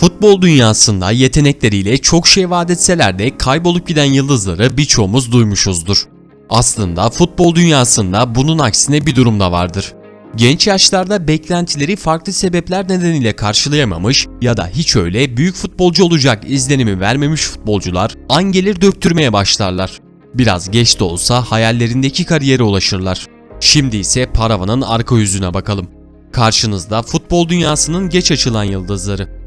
Futbol dünyasında yetenekleriyle çok şey vaat etseler de kaybolup giden yıldızları birçoğumuz duymuşuzdur. Aslında futbol dünyasında bunun aksine bir durum da vardır. Genç yaşlarda beklentileri farklı sebepler nedeniyle karşılayamamış ya da hiç öyle büyük futbolcu olacak izlenimi vermemiş futbolcular an gelir döktürmeye başlarlar. Biraz geç de olsa hayallerindeki kariyere ulaşırlar. Şimdi ise paravanın arka yüzüne bakalım. Karşınızda futbol dünyasının geç açılan yıldızları.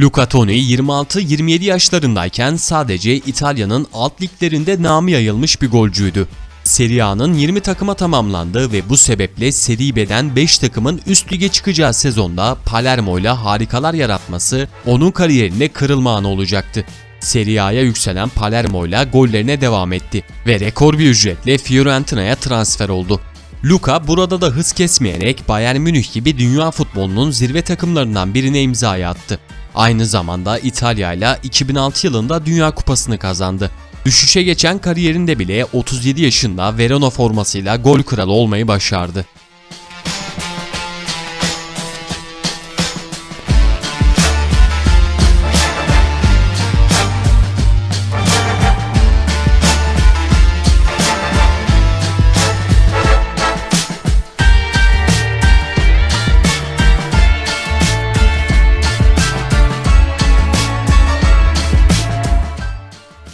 Luca Toni 26-27 yaşlarındayken sadece İtalya'nın alt liglerinde namı yayılmış bir golcüydü. Serie A'nın 20 takıma tamamlandı ve bu sebeple Serie B'den 5 takımın üst lige çıkacağı sezonda Palermo ile harikalar yaratması onun kariyerine kırılma anı olacaktı. Serie A'ya yükselen Palermo ile gollerine devam etti ve rekor bir ücretle Fiorentina'ya transfer oldu. Luka burada da hız kesmeyerek Bayern Münih gibi dünya futbolunun zirve takımlarından birine imzayı attı. Aynı zamanda İtalya ile 2006 yılında Dünya Kupası'nı kazandı. Düşüşe geçen kariyerinde bile 37 yaşında Verona formasıyla gol kralı olmayı başardı.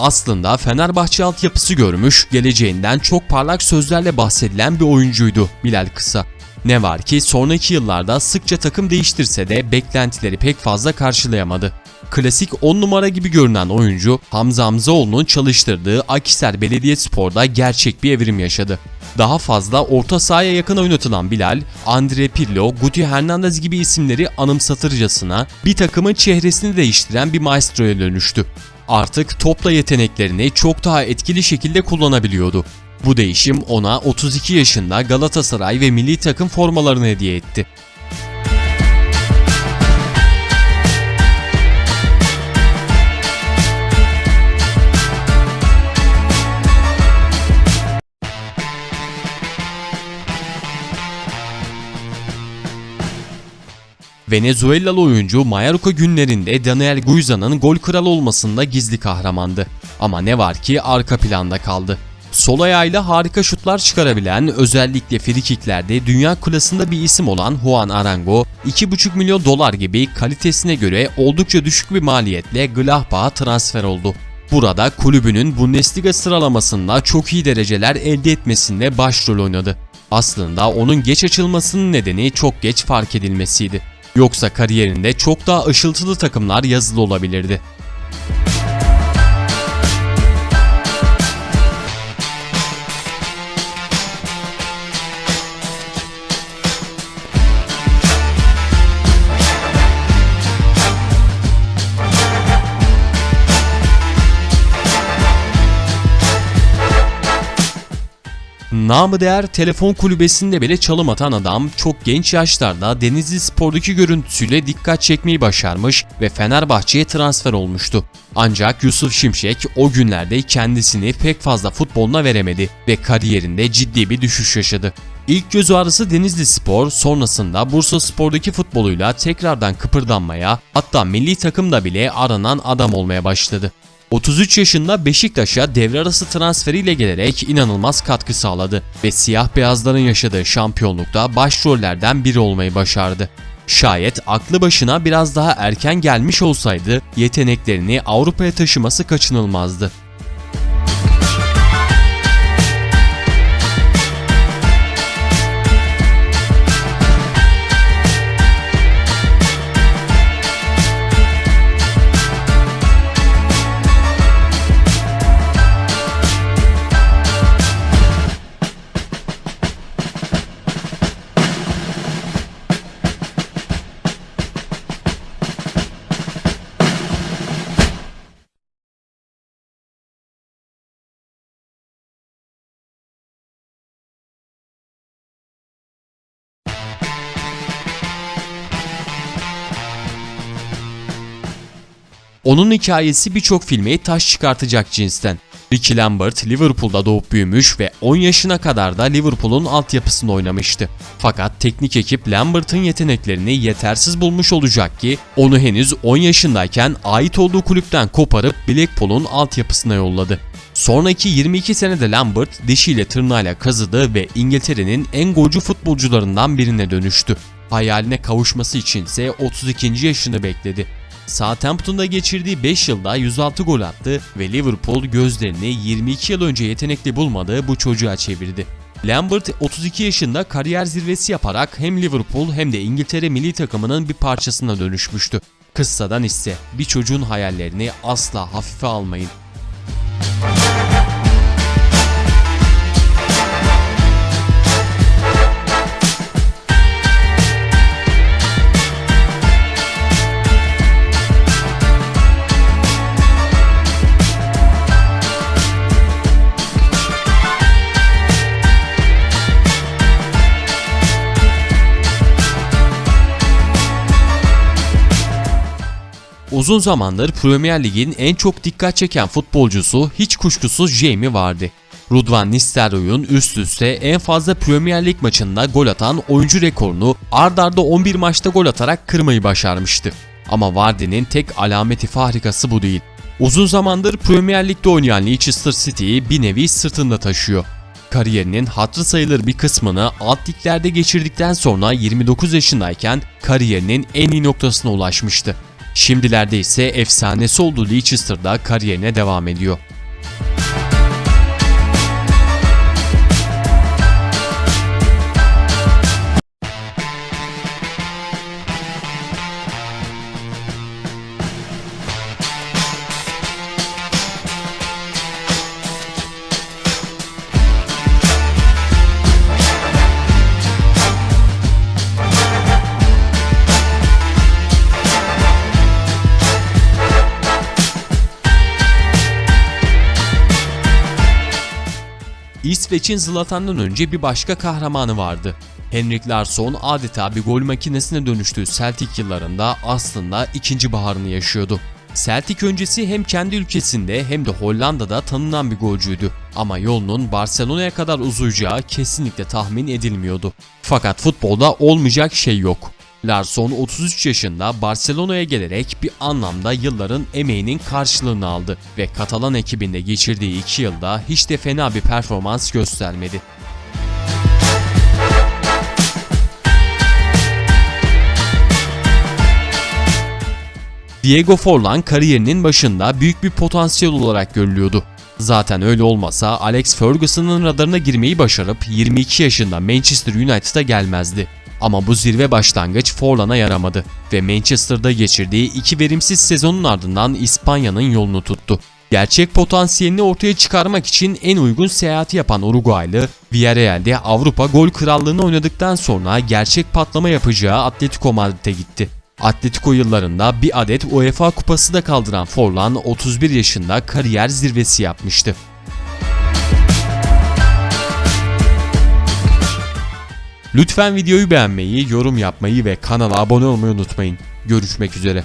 Aslında Fenerbahçe altyapısı görmüş, geleceğinden çok parlak sözlerle bahsedilen bir oyuncuydu Bilal Kısa. Ne var ki sonraki yıllarda sıkça takım değiştirse de beklentileri pek fazla karşılayamadı. Klasik 10 numara gibi görünen oyuncu Hamza Hamzaoğlu'nun çalıştırdığı Akhisar Belediyespor'da gerçek bir evrim yaşadı. Daha fazla orta sahaya yakın oynatılan Bilal, Andre Pirlo, Guti Hernandez gibi isimleri anımsatırcasına bir takımın çehresini değiştiren bir maestroya dönüştü artık topla yeteneklerini çok daha etkili şekilde kullanabiliyordu. Bu değişim ona 32 yaşında Galatasaray ve milli takım formalarını hediye etti. Venezuelalı oyuncu Mallorca günlerinde Daniel Guiza'nın gol kralı olmasında gizli kahramandı. Ama ne var ki arka planda kaldı. Sol ayağıyla harika şutlar çıkarabilen, özellikle frikiklerde dünya klasında bir isim olan Juan Arango, 2,5 milyon dolar gibi kalitesine göre oldukça düşük bir maliyetle Gladbach'a transfer oldu. Burada kulübünün Bundesliga sıralamasında çok iyi dereceler elde etmesinde başrol oynadı. Aslında onun geç açılmasının nedeni çok geç fark edilmesiydi. Yoksa kariyerinde çok daha ışıltılı takımlar yazılı olabilirdi. Namı değer telefon kulübesinde bile çalım atan adam çok genç yaşlarda Denizli Spor'daki görüntüsüyle dikkat çekmeyi başarmış ve Fenerbahçe'ye transfer olmuştu. Ancak Yusuf Şimşek o günlerde kendisini pek fazla futboluna veremedi ve kariyerinde ciddi bir düşüş yaşadı. İlk göz ağrısı Denizli Spor, sonrasında Bursa Spor'daki futboluyla tekrardan kıpırdanmaya, hatta milli takımda bile aranan adam olmaya başladı. 33 yaşında Beşiktaş'a devre arası transferiyle gelerek inanılmaz katkı sağladı ve siyah beyazların yaşadığı şampiyonlukta başrollerden biri olmayı başardı. Şayet aklı başına biraz daha erken gelmiş olsaydı yeteneklerini Avrupa'ya taşıması kaçınılmazdı. Onun hikayesi birçok filme taş çıkartacak cinsten. Ricky Lambert Liverpool'da doğup büyümüş ve 10 yaşına kadar da Liverpool'un altyapısında oynamıştı. Fakat teknik ekip Lambert'ın yeteneklerini yetersiz bulmuş olacak ki onu henüz 10 yaşındayken ait olduğu kulüpten koparıp Blackpool'un altyapısına yolladı. Sonraki 22 senede Lambert dişiyle tırnağıyla kazıdı ve İngiltere'nin en golcü futbolcularından birine dönüştü. Hayaline kavuşması içinse 32. yaşını bekledi. Southampton'da geçirdiği 5 yılda 106 gol attı ve Liverpool gözlerini 22 yıl önce yetenekli bulmadığı bu çocuğa çevirdi. Lambert 32 yaşında kariyer zirvesi yaparak hem Liverpool hem de İngiltere milli takımının bir parçasına dönüşmüştü. Kıssadan ise bir çocuğun hayallerini asla hafife almayın. Uzun zamandır Premier Lig'in en çok dikkat çeken futbolcusu hiç kuşkusuz Jamie vardı. Rudvan Nistelrooy'un üst üste en fazla Premier Lig maçında gol atan oyuncu rekorunu ard arda 11 maçta gol atarak kırmayı başarmıştı. Ama Vardy'nin tek alameti fahrikası bu değil. Uzun zamandır Premier Lig'de oynayan Leicester City'yi bir nevi sırtında taşıyor. Kariyerinin hatırı sayılır bir kısmını alt liglerde geçirdikten sonra 29 yaşındayken kariyerinin en iyi noktasına ulaşmıştı. Şimdilerde ise efsanesi olduğu Leicester'da kariyerine devam ediyor. İsveç'in Zlatan'dan önce bir başka kahramanı vardı. Henrik Larsson adeta bir gol makinesine dönüştüğü Celtic yıllarında aslında ikinci baharını yaşıyordu. Celtic öncesi hem kendi ülkesinde hem de Hollanda'da tanınan bir golcüydü. Ama yolunun Barcelona'ya kadar uzayacağı kesinlikle tahmin edilmiyordu. Fakat futbolda olmayacak şey yok. Larsson 33 yaşında Barcelona'ya gelerek bir anlamda yılların emeğinin karşılığını aldı ve Katalan ekibinde geçirdiği 2 yılda hiç de fena bir performans göstermedi. Diego Forlan kariyerinin başında büyük bir potansiyel olarak görülüyordu. Zaten öyle olmasa Alex Ferguson'ın radarına girmeyi başarıp 22 yaşında Manchester United'a gelmezdi. Ama bu zirve başlangıç Forlan'a yaramadı ve Manchester'da geçirdiği iki verimsiz sezonun ardından İspanya'nın yolunu tuttu. Gerçek potansiyelini ortaya çıkarmak için en uygun seyahati yapan Uruguaylı, Villarreal'de Avrupa Gol Krallığı'nı oynadıktan sonra gerçek patlama yapacağı Atletico Madrid'e gitti. Atletico yıllarında bir adet UEFA kupası da kaldıran Forlan 31 yaşında kariyer zirvesi yapmıştı. Lütfen videoyu beğenmeyi, yorum yapmayı ve kanala abone olmayı unutmayın. Görüşmek üzere.